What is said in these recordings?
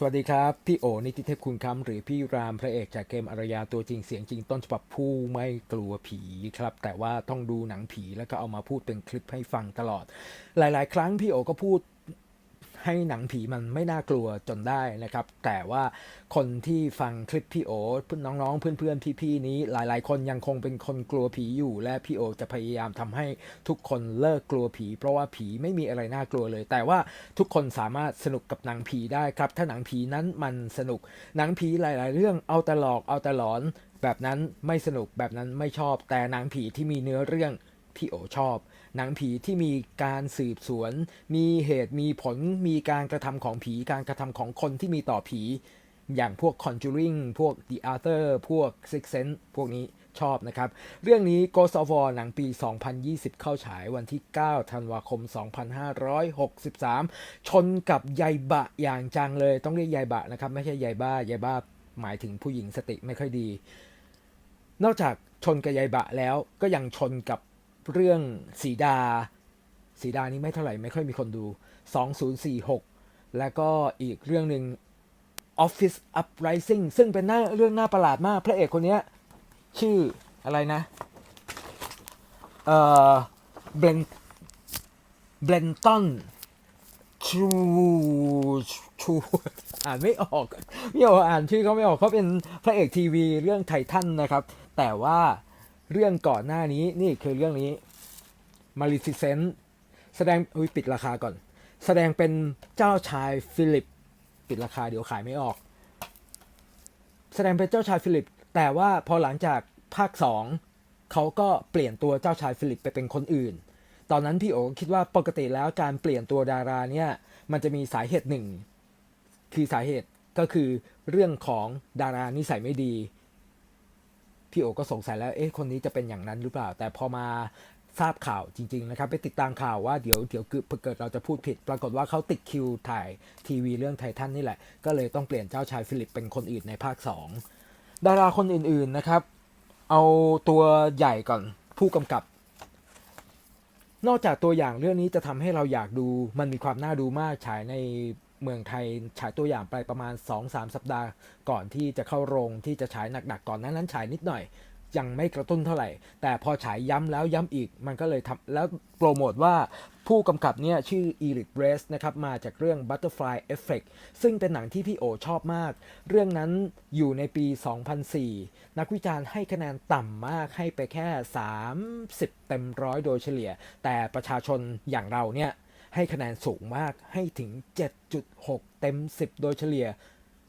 สวัสดีครับ พี่โอนิติเทพคุณคำหรือพี่รามพระเอกจากเกมอารยาตัวจริงเสียงจริงต้นฉบับผู้ไม่กลัวผีครับ แต่ว่าต้องดูหนังผีแล้วก็เอามาพูดเป็นคลิปให้ฟังตลอด หลาย ๆ ครั้งพี่โอก็พูด ให้หนังผีมันไม่น่ากลัวจนได้นะครับ แต่ว่าคนที่ฟังคลิปพี่โอน้องๆ เพื่อนๆ พี่ๆ นี้หลายๆ คนยังคงเป็นคนกลัวผีอยู่ และพี่โอจะพยายามทำให้ทุกคนเลิกกลัวผี เพราะว่าผีไม่มีอะไรน่ากลัวเลย แต่ว่าทุกคนสามารถสนุกกับหนังผีได้ครับ ถ้าหนังผีนั้นมันสนุก หนังผีหลาย ๆ เรื่องเอาแต่หลอกเอาแต่หลอน แบบนั้นไม่สนุกแบบนั้นไม่ชอบ แต่หนังผีที่มีเนื้อเรื่องพี่โอชอบ หนังผีที่มีการสืบสวน มีเหตุมีผลมีการกระทำของผีการกระทำของคนที่มีต่อผี อย่างพวก Conjuring พวก The Other พวก Six Sense พวกนี้ชอบนะครับ เรื่องนี้ Ghost of War หนังปี 2020 เข้าฉายวันที่ 9 ธันวาคม 2563 ชนกับยายบะอย่างจังเลย ต้องเรียกยายบะนะครับ ไม่ใช่ยายบ้ายายบ้าหมายถึงผู้หญิงสติไม่ค่อยดี นอกจากชนกับยายบะแล้วก็ยังชนกับ เรื่องสีดา สีดานี้ไม่เท่าไหร่ไม่ค่อยมีคนดู 2046 แล้วก็อีกเรื่องหนึ่ง Office Uprising ซึ่งเป็นหน้าเรื่องหน่าประหลาดมาก พระเอกคนนี้ชื่ออะไรนะ เอ่อเบลนเบลนตันชูชูอ่านไม่ออกไม่ออกอ่านชื่อเขาไม่ออกเขาเป็นพระเอกทีวีเรื่องไททันนะครับ แต่ว่า เรื่องก่อนหน้านี้นี่คือเรื่องนี้ Maleficent แสดงอุ้ยปิดราคาก่อน แสดงเป็นเจ้าชายฟิลิป ปิดราคาเดี๋ยวขายไม่ออก แสดงเป็นเจ้าชายฟิลิป แต่ว่าพอหลังจากภาคสองเขาก็เปลี่ยนตัวเจ้าชายฟิลิปไปเป็นคนอื่น ตอนนั้นพี่โอคิดว่าปกติแล้วการเปลี่ยนตัวดาราเนี่ยมันจะมีสาเหตุหนึ่ง คือสาเหตุก็คือเรื่องของดารานิสัยไม่ดี พี่โอก็สงสัยแล้วเอ๊ะคนนี้จะเป็นอย่างนั้นหรือเปล่า แต่พอมาทราบข่าวจริง ๆ นะครับ ไปติดตามข่าวว่าเดี๋ยวเดี๋ยวเกิดเราจะพูดผิด ปรากฏว่าเขาติดคิวถ่ายทีวีเรื่องไททันนี่แหละ ก็เลยต้องเปลี่ยนเจ้าชายฟิลิปเป็นคนอื่นในภาค 2 ดาราคนอื่นๆนะครับ เอาตัวใหญ่ก่อนผู้กำกับ นอกจากตัวอย่างเรื่องนี้จะทำให้เราอยากดูมันมีความน่าดูมากฉายใน เมืองไทยฉายตัวอย่างไปประมาณ 2-3 สัปดาห์ ก่อนที่จะเข้าโรงที่จะฉายหนักๆก่อนนั้นนั้นฉายนิดหน่อย ยังไม่กระตุ้นเท่าไหร่ แต่พอฉายย้ำแล้วย้ำอีกมันก็เลยทำแล้วโปรโมทว่าผู้กำกับเนี่ยชื่อ Eric b r e s นะครับมาจากเรื่อง Butterfly Effect ซึ่งเป็นหนังที่พี่โอชอบมาก เรื่องนั้นอยู่ในปี 2004 นักวิจารณ์ให้คะแนนต่ำมากให้ไปแค่ 30 เต็มร้อยโดยเฉลี่ย แต่ประชาชนอย่างเราเนี่ย ให้คะแนนสูงมากให้ถึง 7.6 เต็ม 10 โดยเฉลี่ย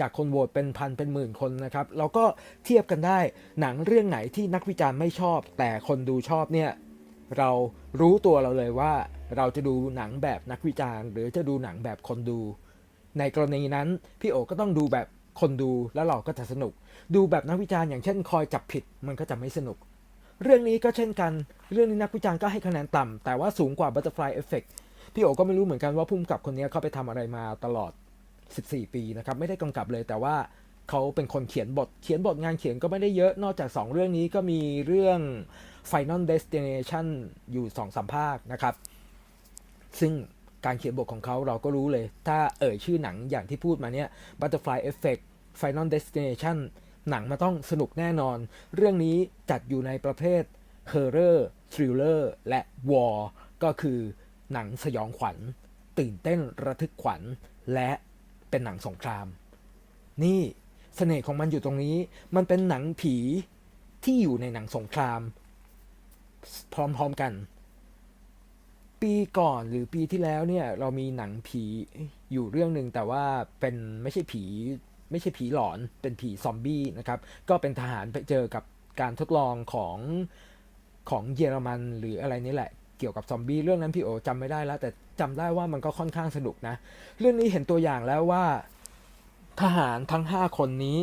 จากคนโหวตเป็นพันเป็นหมื่นคนนะครับเราก็เทียบกันได้หนังเรื่องไหนที่นักวิจารณ์ไม่ชอบ แต่คนดูชอบเนี่ยเรารู้ตัวเราเลยว่า เราจะดูหนังแบบนักวิจารณ์ หรือจะดูหนังแบบคนดู ในกรณีนั้นพี่โอก็ต้องดูแบบคนดูแล้วเราก็จะสนุก ดูแบบนักวิจารณ์อย่างเช่นคอยจับผิดมันก็จะไม่สนุก เรื่องนี้ก็เช่นกัน เรื่องนี้นักวิจารณ์ก็ให้คะแนนต่ำแต่ว่าสูงกว่า Butterfly Effect พี่โอก็ไม่รู้เหมือนกันว่าพุ่มกับคนนี้เขาไปทำอะไรมาตลอด 14 ปีนะครับไม่ได้กำกับเลยแต่ว่าเขาเป็นคนเขียนบท เขียนบทงานเขียนก็ไม่ได้เยอะนอกจาก 2 เรื่องนี้ก็มีเรื่อง Final Destination อยู่2อสามภาคนะครับ ซึ่งการเขียนบทของเขาเราก็รู้เลย ถ้าเอ่ยชื่อหนังอย่างที่พูดมาเนี่ย Butterfly Effect Final Destination หนังมาต้องสนุกแน่นอน เรื่องนี้จัดอยู่ในประเภท Horror Thriller และ War ก็คือ หนังสยองขวัญ ตื่นเต้นระทึกขวัญ และเป็นหนังสงคราม นี่เสน่ห์ของมันอยู่ตรงนี้ มันเป็นหนังผีที่อยู่ในหนังสงคราม พร้อมๆกัน ปีก่อนหรือปีที่แล้วเนี่ยเรามีหนังผีอยู่เรื่องหนึ่งแต่ว่าเป็นไม่ใช่ผีไม่ใช่ผีหลอนเป็นผีซอมบี้นะครับ ก็เป็นทหารไปเจอกับการทดลองของของเยอรมันหรืออะไรนี่แหละ กี่ยวกับซอมบี้เรื่องนั้นพี่โอจำไม่ได้แล้ว แต่จำได้ว่ามันก็ค่อนข้างสนุกนะ เรื่องนี้เห็นตัวอย่างแล้วว่าทหารทั้ง 5 คนนี้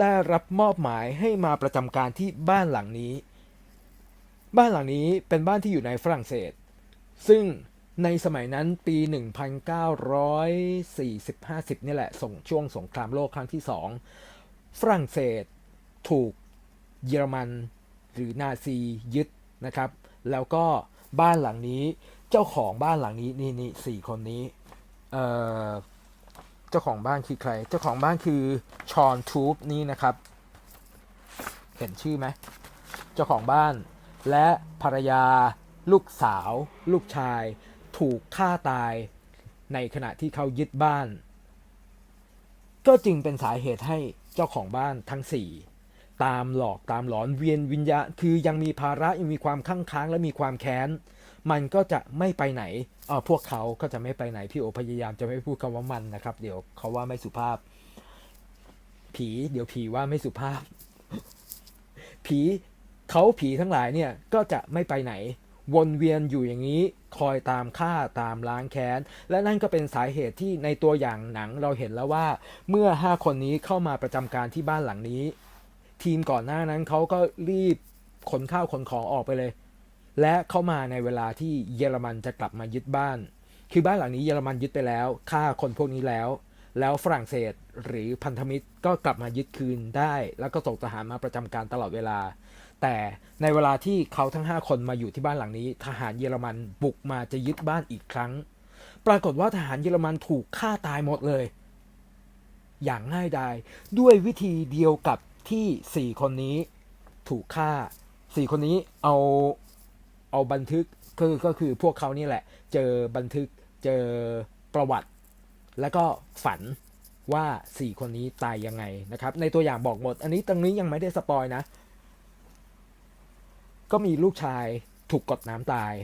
ได้รับมอบหมายให้มาประจำการที่บ้านหลังนี้ บ้านหลังนี้เป็นบ้านที่อยู่ในฝรั่งเศส ซึ่งในสมัยนั้นปี 1940-50นี่แหละส่งช่วงสงครามโลกครั้งที่สองฝรั่งเศสถูกเยอรมันหรือนาซียึดนะครับ แล้วก็ บ้านหลังนี้ เจ้าของบ้านหลังนี้นี่นี่สี่คนนี้เอ่อเจ้าของบ้านคือใคร เจ้าของบ้านคือชอนทูบนี่นะครับ เห็นชื่อไหมเจ้าของบ้าน และภรรยา ลูกสาว ลูกชาย ถูกฆ่าตาย ในขณะที่เขายึดบ้าน ก็จึงเป็นสาเหตุให้เจ้าของบ้านทั้งสี่ ตามหลอกตามหลอนเวียนวิญญาคือยังมีภาระยังมีความข้างค้างและมีความแค้น มันก็จะไม่ไปไหนเออพวกเขาก็จะไม่ไปไหนพี่โอพยายามจะไม่พูดคำว่ามันนะครับ เดี๋ยวเขาว่าไม่สุภาพ ผีเดี๋ยวผีว่าไม่สุภาพ ผีเขาผีทั้งหลายเนี่ยก็จะไม่ไปไหน วนเวียนอยู่อย่างนี้คอยตามฆ่าตามล้างแค้น และนั่นก็เป็นสาเหตุที่ในตัวอย่างหนังเราเห็นแล้วว่า เมื่อห้าคนนี้เข้ามาประจำการที่บ้านหลังนี้ ทีมก่อนหน้านั้นเขาก็รีบขนข้าวขนของออกไปเลย และเข้ามาในเวลาที่เยอรมันจะกลับมายึดบ้าน คือบ้านหลังนี้เยอรมันยึดไปแล้วฆ่าคนพวกนี้แล้ว แล้วฝรั่งเศสหรือพันธมิตรก็กลับมายึดคืนได้ แล้วก็ส่งทหารมาประจำการตลอดเวลา แต่ในเวลาที่เขาทั้ง 5 คนมาอยู่ที่บ้านหลังนี้ ทหารเยอรมันบุกมาจะยึดบ้านอีกครั้ง ปรากฏว่าทหารเยอรมันถูกฆ่าตายหมดเลย อย่างง่ายดายด้วยวิธีเดียวกับ ที่ 4 คนนี้ถูกฆ่า 4 คนนี้เอาเอาบันทึกคือก็คือพวกเขานี่แหละ เจอบันทึกเจอประวัติ แล้วก็ฝันว่า 4 คนนี้ตายยังไงนะครับ ในตัวอย่างบอกหมด อันนี้ตรงนี้ยังไม่ได้สปอยนะ ก็มีลูกชายถูกกดน้ำตาย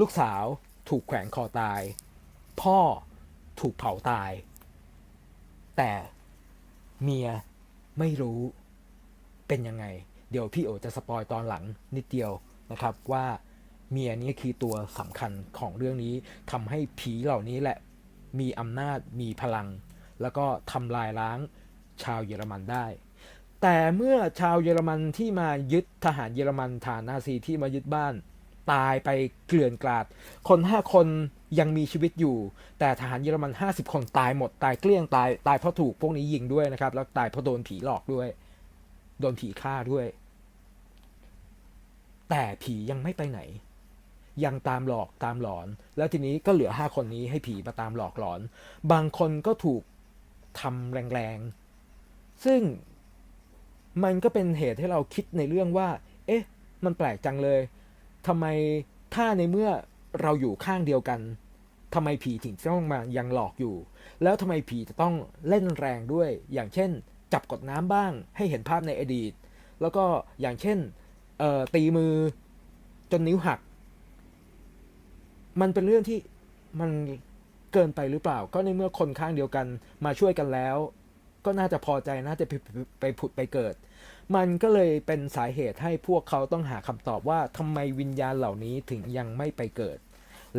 ลูกสาวถูกแขวนคอตาย พ่อถูกเผาตาย แต่เมีย ไม่รู้เป็นยังไง เดี๋ยวพี่โอจะสปอยตอนหลังนิดเดียวนะครับว่าเมียนี้คือตัวสำคัญของเรื่องนี้ทำให้ผีเหล่านี้แหละมีอำนาจมีพลัง แล้วก็ทำลายล้างชาวเยอรมันได้ แต่เมื่อชาวเยอรมันที่มายึดทหารเยอรมันฐานนาซีที่มายึดบ้าน ตายไปเกลื่อนกลาด คนห้าคนยังมีชีวิตอยู่ แต่ทหารเยอรมัน 50 คนตายหมดตายเกลี้ยงตายตายเพราะถูกพวกนี้ยิงด้วยนะครับ แล้วตายเพราะโดนผีหลอกด้วย โดนผีฆ่าด้วย แต่ผียังไม่ไปไหน ยังตามหลอกตามหลอน แล้วทีนี้ก็เหลือห้าคนนี้ให้ผีมาตามหลอกหลอน บางคนก็ถูกทำแรงๆ ซึ่งมันก็เป็นเหตุให้เราคิดในเรื่องว่า เอ๊ะ มันแปลกจังเลย ทำไมถ้าในเมื่อเราอยู่ข้างเดียวกันทำไมผีถึงต้องมายังหลอกอยู่ แล้วทำไมผีจะต้องเล่นแรงด้วย อย่างเช่น จับกดน้ำบ้าง ให้เห็นภาพในอดีต แล้วก็อย่างเช่นเออตีมือจนนิ้วหัก มันเป็นเรื่องที่มันเกินไปหรือเปล่า ก็ในเมื่อคนข้างเดียวกันมาช่วยกันแล้ว ก็น่าจะพอใจน่าจะไปไปผุดไปเกิด มันก็เลยเป็นสาเหตุให้พวกเขาต้องหาคำตอบว่าทำไมวิญญาณเหล่านี้ถึงยังไม่ไปเกิด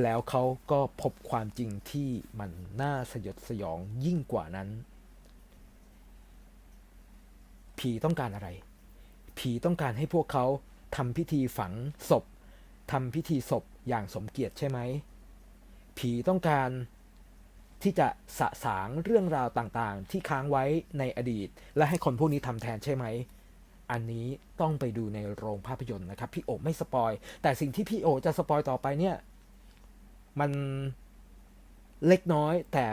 แล้วเขาก็พบความจริงที่มันน่าสยดสยองยิ่งกว่านั้น ผีต้องการอะไร ผีต้องการให้พวกเขาทำพิธีฝังศพทำพิธีศพอย่างสมเกียรติใช่ไหม ผีต้องการที่จะสะสางเรื่องราวต่างๆ ที่ค้างไว้ในอดีต และให้คนพวกนี้ทำแทนใช่ไหม อันนี้ต้องไปดูในโรงภาพยนตร์นะครับ พี่โอไม่สปอย แต่สิ่งที่พี่โอจะสปอยต่อไปเนี่ย มันเล็กน้อยแต่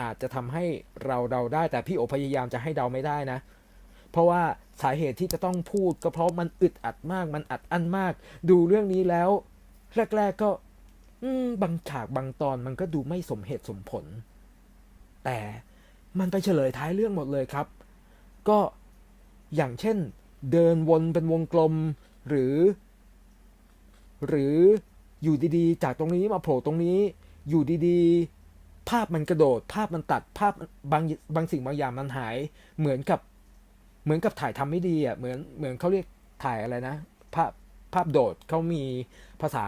อาจจะทำให้เราเดาได้ แต่พี่โอพยายามจะให้เดาไม่ได้นะ เพราะว่าสาเหตุที่จะต้องพูด ก็เพราะมันอึดอัดมาก มันอัดอั้นมาก ดูเรื่องนี้แล้ว แรก ๆก็บางฉากบางตอนมันก็ดูไม่สมเหตุสมผล แต่มันไปเฉลยท้ายเรื่องหมดเลยครับ ก็อย่างเช่น เดินวนเป็นวงกลม หรือ หรืออยู่ดีๆ จากตรงนี้มาโผล่ตรงนี้ อยู่ดีๆ ภาพมันกระโดด ภาพมันตัดภาพบางบางสิ่งบางอย่างมันหาย เหมือนกับเหมือนกับถ่ายทำไม่ดีอะเหมือนเหมือนเขาเรียกถ่ายอะไรนะ ภาพภาพโดดเขามีภาษา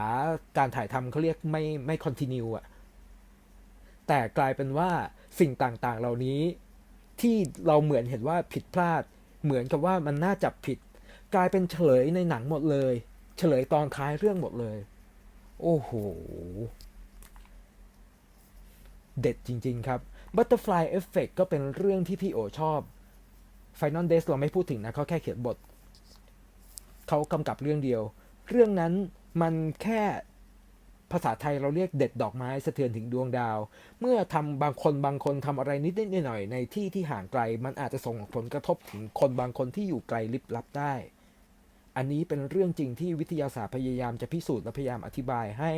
การถ่ายทำเขาเรียกไม่ไม่คอนติเนียอะแต่กลายเป็นว่าสิ่งต่างๆ เหล่านี้ที่เราเหมือนเห็นว่าผิดพลาด เหมือนกับว่ามันน่าจับผิด กลายเป็นเฉลยในหนังหมดเลย เฉลยตอนท้ายเรื่องหมดเลย โอ้โห เด็ดจริง ๆ ครับ Butterfly Effect ก็เป็นเรื่องที่พี่โอชอบ Final Days เราไม่พูดถึงนะเขาแค่เขียนบท เขากำกับเรื่องเดียว เรื่องนั้นมันแค่ ภาษาไทยเราเรียกเด็ดดอกไม้สะเทือนถึงดวงดาว เมื่อทำบางคนบางคนทำอะไรนิดๆหน่อยในที่ที่ห่างไกล มันอาจจะส่งผลกระทบถึงคนบางคนที่อยู่ไกลลิบลับได้ อันนี้เป็นเรื่องจริงที่วิทยาศาสตร์พยายามจะพิสูจน์และพยายามอธิบายให้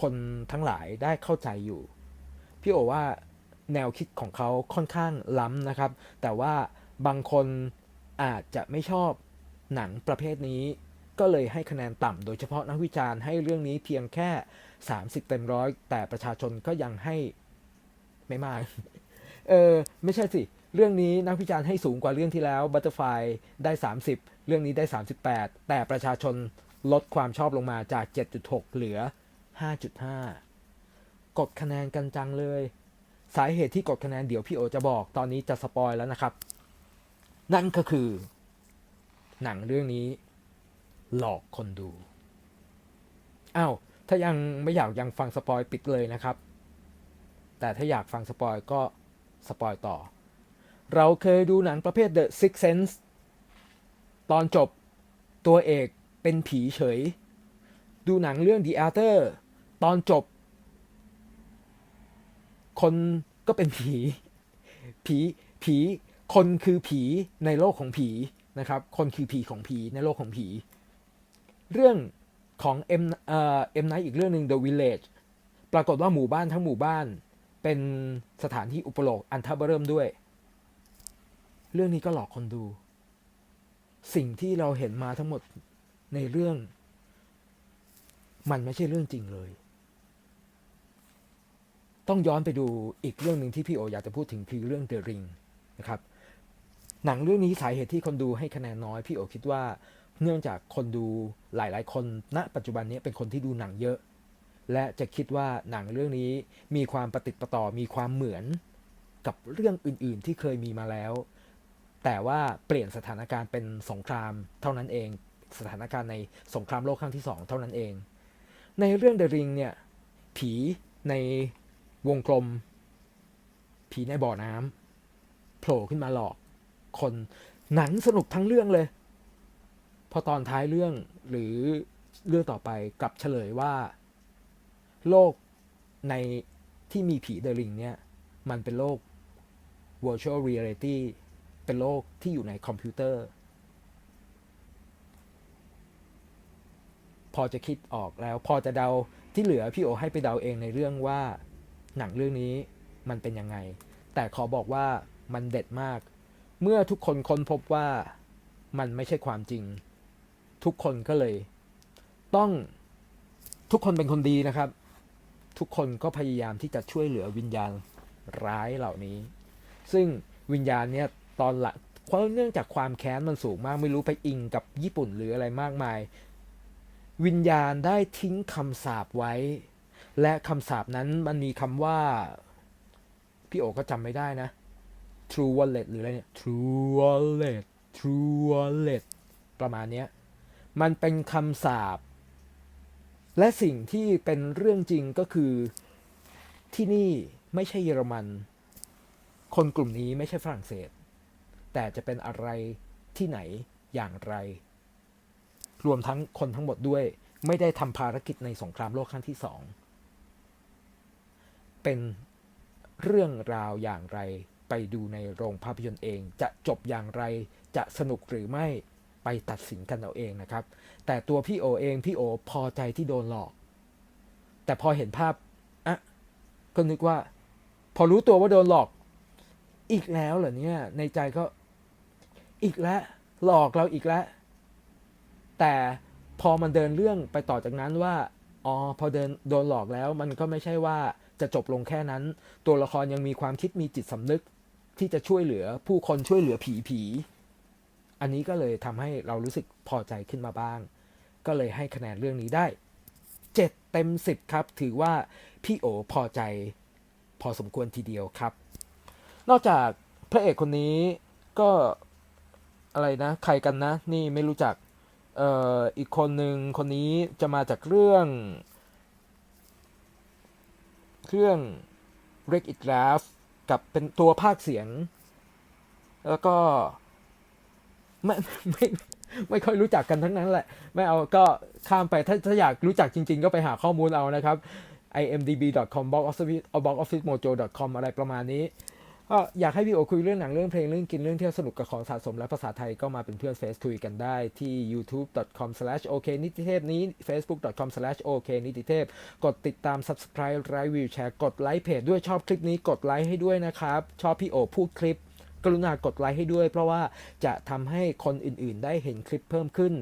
คนทั้งหลายได้เข้าใจอยู่ พี่โอว่าแนวคิดของเขาค่อนข้างล้ำนะครับ แต่ว่าบางคนอาจจะไม่ชอบหนังประเภทนี้ ก็เลยให้คะแนนต่ำโดยเฉพาะนักวิจารณ์ให้เรื่องนี้เพียงแค่ 30 เต็มร้อยแต่ประชาชนก็ยังให้ไม่มาก เออไม่ใช่สิ เรื่องนี้นักวิจารณ์ให้สูงกว่าเรื่องที่แล้ว Butterfly ได้ 30 เรื่องนี้ได้ 38 แต่ประชาชนลดความชอบลงมาจาก 7.6 เหลือ 5.5 กดคะแนนกันจังเลย สาเหตุที่กดคะแนนเดี๋ยวพี่โอจะบอกตอนนี้จะสปอยแล้วนะครับ นั่นก็คือ หนังเรื่องนี้ หลอกคนดูอ้าวถ้ายังไม่อยากยังฟังสปอยปิดเลยนะครับ แต่ถ้าอยากฟังสปอยก็สปอยต่อ เราเคยดูหนังประเภท The Six Sense ตอนจบตัวเอกเป็นผีเฉย ดูหนังเรื่อง The Arthur ตอนจบ คนก็เป็นผี ผีผีคนคือผีในโลกของผีนะครับ คนคือผีของผีในโลกของผี เรื่องของเอ่อ M Night อีกเรื่องหนึ่ง The Village ปรากฏว่าหมู่บ้านทั้งหมู่บ้านเป็นสถานที่อุปโลกอันทับเริ่มด้วย เรื่องนี้ก็หลอกคนดู สิ่งที่เราเห็นมาทั้งหมดในเรื่อง มันไม่ใช่เรื่องจริงเลย ต้องย้อนไปดูอีกเรื่องหนึ่งที่พี่โออยากจะพูดถึงคือเรื่อง The Ring นะครับ หนังเรื่องนี้สาเหตุที่คนดูให้คะแนนน้อย พี่โอคิดว่า เนื่องจากคนดูหลาย ๆ คนณปัจจุบันนี้เป็นคนที่ดูหนังเยอะ และจะคิดว่าหนังเรื่องนี้มีความประติดประต่อมีความเหมือนกับเรื่องอื่น ๆ ที่เคยมีมาแล้ว แต่ว่าเปลี่ยนสถานการณ์เป็นสงครามเท่านั้นเอง สถานการณ์ในสงครามโลกครั้งที่สองเท่านั้นเอง ในเรื่อง The Ring เนี่ยผีในวงกลม ผีในบ่อน้ำโผล่ขึ้นมาหลอกคนหนังสนุกทั้งเรื่องเลย พอตอนท้ายเรื่องหรือเรื่องต่อไปกลับเฉลยว่า โลกในที่มีผีเดลิงเนี่ย มันเป็นโลก virtual reality เป็นโลกที่อยู่ในคอมพิวเตอร์ พอจะคิดออกแล้ว พอจะเดาที่เหลือพี่โอให้ไปเดาเองในเรื่องว่า หนังเรื่องนี้มันเป็นยังไง แต่ขอบอกว่ามันเด็ดมาก เมื่อทุกคนค้นพบว่ามันไม่ใช่ความจริง ทุกคนก็เลย ต้องทุกคนเป็นคนดีนะครับ ทุกคนก็พยายามที่จะช่วยเหลือวิญญาณร้ายเหล่านี้ ซึ่งวิญญาณเนี่ยตอนหลังเพราะเนื่องจากความแค้นมันสูงมากไม่รู้ไปอิงกับญี่ปุ่นหรืออะไรมากมาย วิญญาณได้ทิ้งคำสาปไว้ และคำสาปนั้นมันมีคำว่า พี่โอก็จำไม่ได้นะ True Wallet หรืออะไรเนี่ย True Wallet True Wallet ประมาณเนี้ย มันเป็นคำสาปและสิ่งที่เป็นเรื่องจริงก็คือที่นี่ไม่ใช่เยอรมัน คนกลุ่มนี้ไม่ใช่ฝรั่งเศส แต่จะเป็นอะไรที่ไหนอย่างไร รวมทั้งคนทั้งหมดด้วยไม่ได้ทำภารกิจในสงครามโลกครั้งที่สองเป็นเรื่องราวอย่างไรไปดูในโรงภาพยนตร์เอง จะจบอย่างไรจะสนุกหรือไม่ ไปตัดสินกันเอาเองนะครับ แต่ตัวพี่โอเองพี่โอพอใจที่โดนหลอก แต่พอเห็นภาพอะก็นึกว่า พอรู้ตัวว่าโดนหลอก อีกแล้วเหรอเนี่ย ในใจก็อีกแล้ว หลอกเราอีกแล้ว แต่พอมันเดินเรื่องไปต่อจากนั้นว่าอ๋อพอเดินโดนหลอกแล้ว มันก็ไม่ใช่ว่าจะจบลงแค่นั้น ตัวละครยังมีความคิดมีจิตสำนึกที่จะช่วยเหลือผู้คนช่วยเหลือผีผี อันนี้ก็เลยทำให้เรารู้สึกพอใจขึ้นมาบ้าง ก็เลยให้คะแนนเรื่องนี้ได้ 7 เต็ม 10 ครับ ถือว่าพี่โอพอใจพอสมควรทีเดียวครับ นอกจากพระเอกคนนี้ก็อะไรนะ ใครกันนะ นี่ไม่รู้จักเอ่ออีกคนหนึ่งคนนี้จะมาจากเรื่อง เครื่อง r e c It Laugh กับเป็นตัวภาคเสียง แล้วก็ ไม่ไม่ไม่ค่อยรู้จักกันทั้งนั้นแหละ ไม่เอาก็ข้ามไปถ้าถ้าอยากรู้จักจริง ๆ ก็ไปหาข้อมูลเอานะครับ imdb.com box office box office mojo com อะไรประมาณนี้ก็อยากให้พี่โอคุยเรื่องหนังเรื่องเพลงเรื่องกินเรื่องเที่ยวสนุกกับของสะสมและภาษาไทยก็มาเป็นเพื่อนเฟซคุยกันได้ที่ youtube.com/ok นิติเทพนี้ facebook.com/ok นิติเทพกดติดตาม subscribe ไลค์วิวแชร์กดไลค์เพจด้วยชอบคลิปนี้กดไลค์ให้ด้วยนะครับ ชอบพี่โอพูดคลิป กรุณากดไลค์ให้ด้วย เพราะว่าจะทำให้คนอื่นๆ ได้เห็นคลิปเพิ่มขึ้น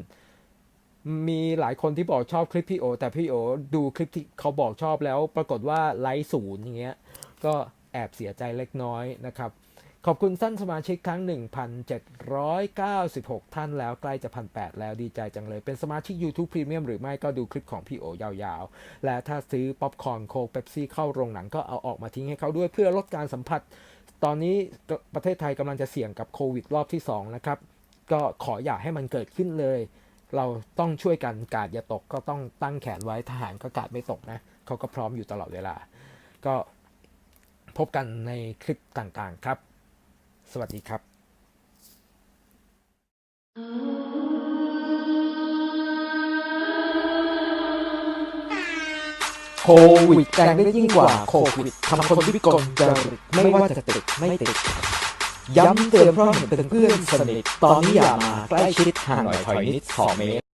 มีหลายคนที่บอกชอบคลิปพี่โอ แต่พี่โอดูคลิปที่เขาบอกชอบแล้วปรากฏว่าไลค์ศูนย์อย่างเงี้ยก็แอบเสียใจเล็กน้อยนะครับขอบคุณท่านสมาชิกครั้ง 1,796 ท่านแล้วใกล้จะพันแแล้วดีใจจังเลย เป็นสมาชิก YouTube Premium หรือไม่ก็ดูคลิปของพี่โอยาวๆ และถ้าซื้อป๊อปคอร์นโคกเป๊ปซี่เข้าโรงหนังก็เอาออกมาทิ้งให้เขาด้วยเพื่อลดการสัมผัส ตอนนี้ประเทศไทยกำลังจะเสี่ยงกับโควิดรอบที่2นะครับก็ขออย่าให้มันเกิดขึ้นเลย เราต้องช่วยกันกาดอย่าตกก็ต้องตั้งแขนไว้ทหารก็กาดไม่ตกนะเขาก็พร้อมอยู่ตลอดเวลา ก็พบกันในคลิปต่างๆครับ สวัสดีครับโวิดแรงได้ยิ่งกว่าโควิดทำคนวิกลจริตไม่ว่าจะติดไม่ติด ย้ำเตือนเพราะเห็นเป็นเพื่อนสนิท ตอนนี้อย่ามาใกล้ชิดห่างหน่อยถอยนิดสองเมตร